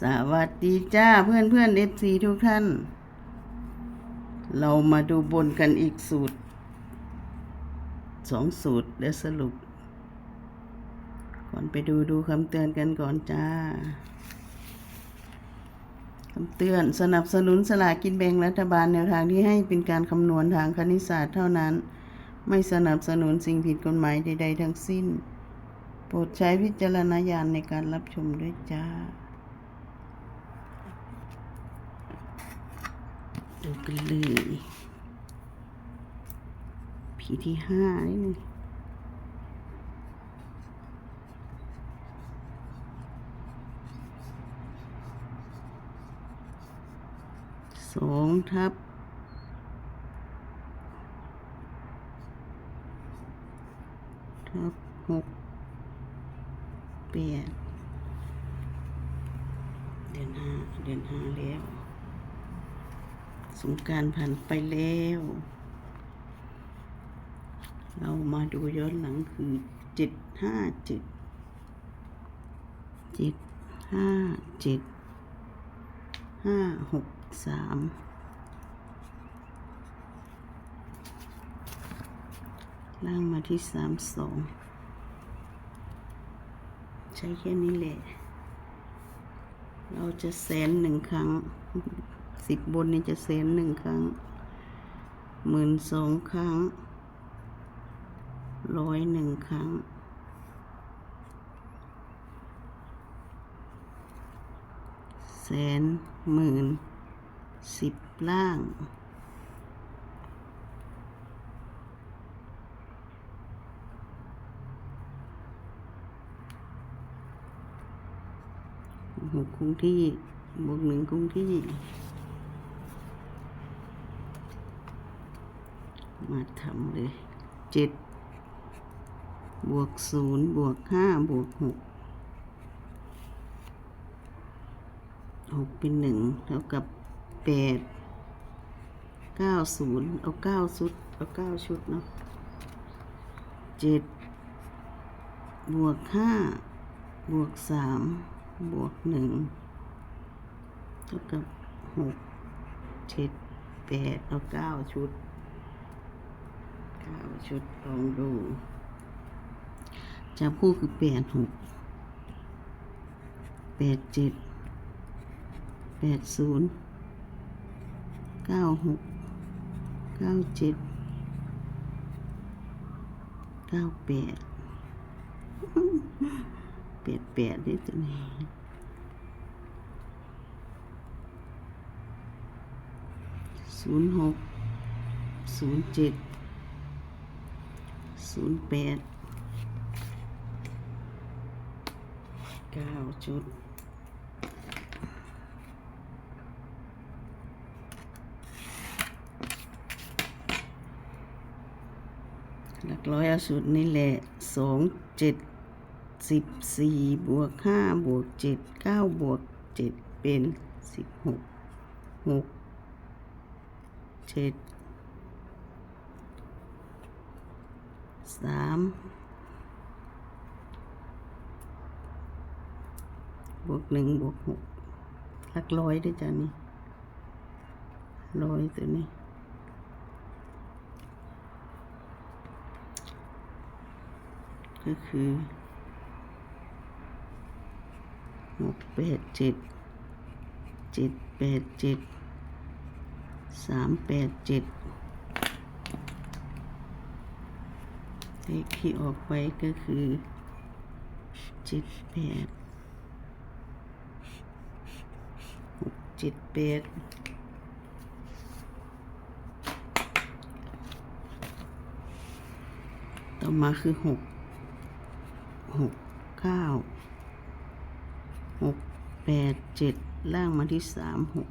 สวัสดีจ้าเพื่อนเพื่อนเอฟซีทุกท่าน เรามาดูบนกันอีกสูตรสองสูตรเดี๋ยวสรุป ก่อนไปดูดูคำเตือนกันก่อนจ้าคำเตือนสนับสนุนสลากกินแบ่งรัฐบาลแนวทางที่ให้เป็นการคำนวณทางคณิตศาสตร์เท่านั้น ไม่สนับสนุนสิ่งผิดกฎหมายใด ๆ ทั้งสิ้น โปรดใช้วิจารณญาณในการรับชมด้วยจ้า ดูกันเลยผีที่ห้านี่นึงสองทับทับหกแปดเดือนห้าเดือนห้าแล้ว สงการผ่านไปแล้ว เรามาดูย้อนหลังคือเจ็ดห้าเจ็ดเจ็ดห้าเจ็ดห้าหกสามล่างมาที่สามสองใช้แค่นี้แหละ เราจะแสนหนึ่งครั้ง สิบบนนี้จะแสนหนึ่งครั้งหมื่นสองครั้งร้อยหนึ่งครั้ง แสนหมื่นสิบล่าง หกคงที่บวกหนึ่งคงที่ มาทำเลยเจ็ดบวกศูนย์บวกห้าบวกหกหกเป็นหนึ่งเท่ากับแปดเก้าศูนย์เอาเก้าชุด เอาเก้าชุดเนาะเจ็ดบวกห้าบวกสามบวกหนึ่งเท่ากับหกเจ็ดแปดเอาเก้าชุด ชุดลองดูจับคู่คือแปดหกแปดเจ็ดแปดศูนย์เก้าหกเก้าเจ็ดเก้าแปดแปดแปดนี่ตัวนี้ศูนย์หกศูนย์เจ็ด ศูนย์แปดเก้าชุดหลักร้อยเอาสูตรนี่แหละสองเจ็ดสิบสี่บวกห้าบวกเจ็ดเก้าบวกเจ็ดเป็นสิบหกหกเจ็ด สามบวกหนึ่งบวกหกหลักร้อยด้วยจ้ะนี่ร้อยตัวนี้ก็คือหกแปดเจ็ดเจ็ดแปดเจ็ดสามแปดเจ็ด เลขที่ออกไปก็คือเจ็ดแปดหกเจ็ดแปดต่อมาคือหกหกเก้าหกแปดเจ็ดล่างมาที่สามหก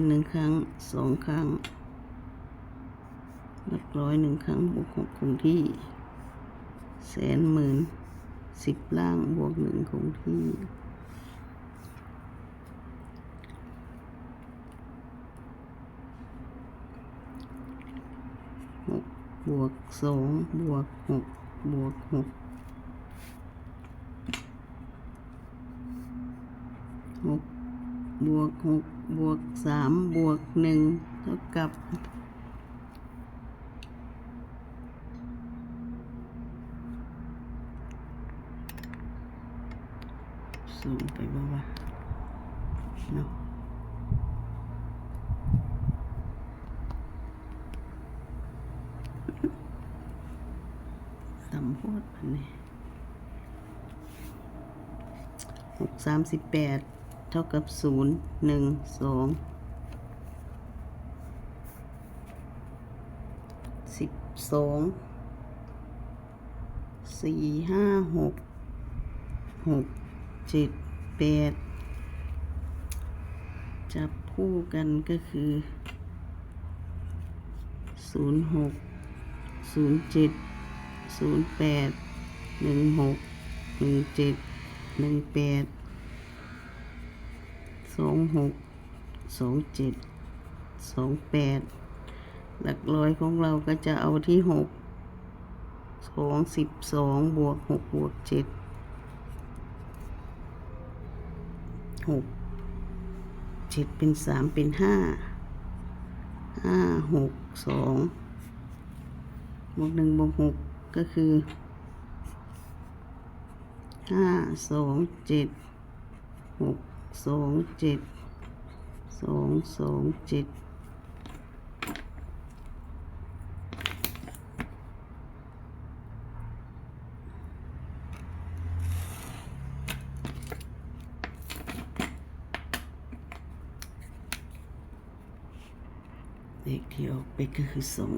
นหนึ่งครั้งสองครั้งหลักร้อยหนึ่งครั้งบวกหกคงที่ แสนหมื่นสิบล่างบวกหนึ่งคงที่หกบวกสองบวกหกบวกหกหกบ วกหกบวกสามบวกหนึ่งเท่ากับสูงไปบ้างเนาะต่ำโพดพันนี่หกสามสิบแปด เท่ากับศูนย์หนึ่งสองสิบสองสี่ห้าหกหกเจ็ดแปดจับคู่กันก็คือศูนย์หกศูนย์เจ็ดศูนย์แปดหนึ่งหกหนึ่งเจ็ดหนึ่งแปด สองหกสองเจ็ดสองแปดหลักร้อยของเราก็จะเอาที่หกสองสิบสองบวกหกบวกเจ็ดหกเจ็ดเป็นสามเป็นห้าห้าหกสองบวกหนึ่งบวกหกก็คือห้าสองเจ็ดหก สองเจ็ดสองสองเจ็ดเลขที่ออกไปก็คือสอง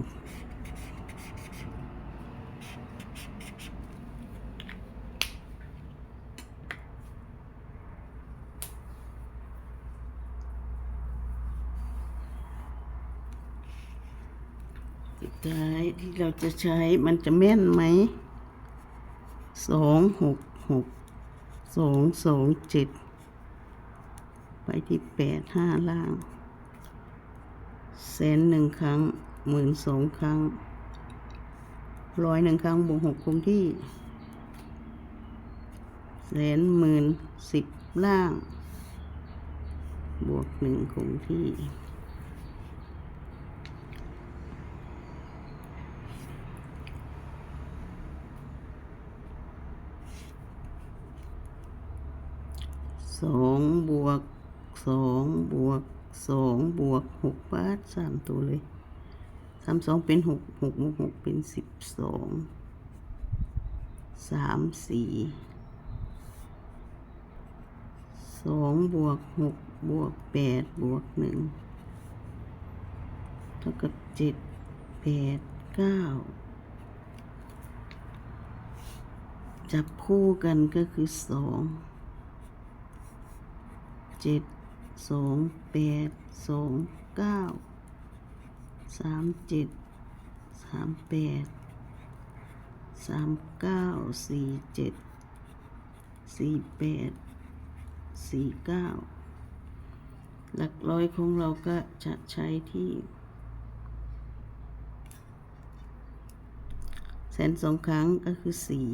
สุด้ที่เราจะใช้มันจะแม่นไหมสองหกหกสองสองเจ็ดไปที่แปดห้าล่างแสนหนึ่งครั้งหมื่นสองครั้งร้อยหนึ่งครั้งบวกหกคงที่แสนหมื่นสิบล่าง บวกหนึ่งคงที่ สองบวกสองบวกสองบวกหกบาทสามตัวเลยสามสองเป็นหกหกบวกหกเป็นสิบสองสามสี่สองบวกหกบวกแปดบวกหนึ่งเท่ากับเจ็ดแปดเก้าจับคู่กันก็คือสอง เจ็ดสองแปดสองเก้าสามเจ็ดสามแปดสามเก้าสี่เจ็ดสี่แปดสี่เก้าหลักร้อยของเราก็จะใช้ที่แสนสองครั้งก็คือสี่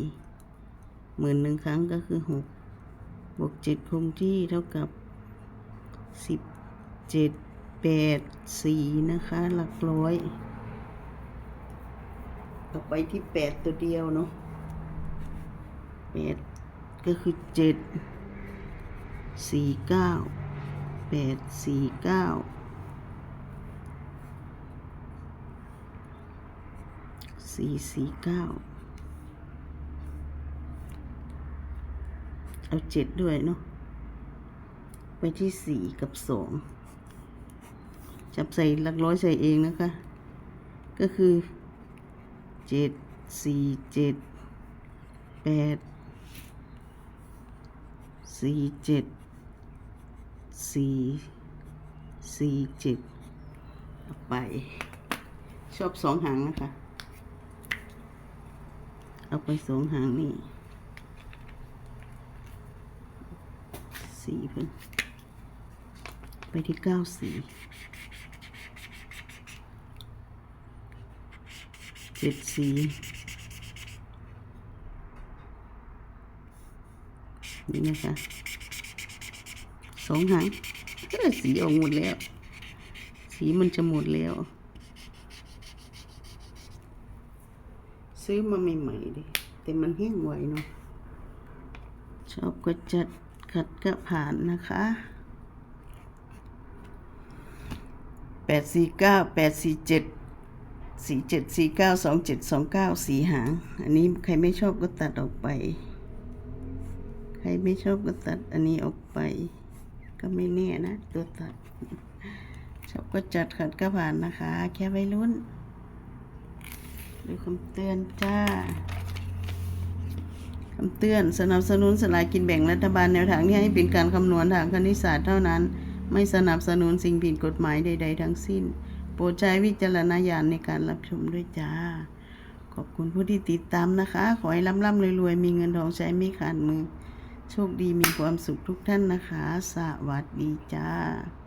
หมื่นหนึ่งครั้งก็คือหกบวกเจ็ดคงที่เท่ากับ สิบเจ็ดแปดสี่นะคะ หลักร้อยต่อไปที่แปดตัวเดียวเนาะแปดก็คือเจ็ดสี่เก้าแปดสี่เก้าสี่สี่เก้าเอาเจ็ดด้วยเนาะ ไปที่สี่กับสองจับใส่หลักร้อยใส่เองนะคะ ก็คือเจ็ดสี่เจ็ดแปดสี่เจ็ดสี่สี่เจ็ดเอาไป ชอบสองหางนะคะ เอาไปสองหางนี่สี่เพิ่น ไปที่เก้าสี่เจ็ดสี่นี่นะคะสองหางเออสีออกหมดแล้ว สีมันจะหมดแล้ว ซื้อมาใหม่ๆดิแต่มันแห้งไวเนาะชอบก็จัดขัดก็ผ่านนะคะแป ดสี่เก้าแปดสี่เจ็ดสี่เจ็ดสี่เก้าสองเจ็ดสองเก้าสี่หาง อันนี้ใครไม่ชอบก็ตัดออกไป ใครไม่ชอบก็ตัดอันนี้ออกไป ก็ไม่แน่นะ ตัวตัด ชอบก็จัดขัดก็ผ่านนะคะ แค่ไว้รุ่นดูคำเตือนจ้าคำเตือนสนับสนุนสลากกินแบ่งรัฐบาลแนวทางที่ให้เป็นการคำนวณทางคณิตศาสตร์เท่านั้น ไม่สนับสนุนสิ่งผิดกฎหมายใด ๆ ทั้งสิ้น โปรดใช้วิจารณญาณในการรับชมด้วยจ้า ขอบคุณผู้ที่ติดตามนะคะ ขอให้ร่ำๆรวยๆ มีเงินทองใช้ไม่ขาดมือ โชคดีมีความสุขทุกท่านนะคะ สวัสดีจ้า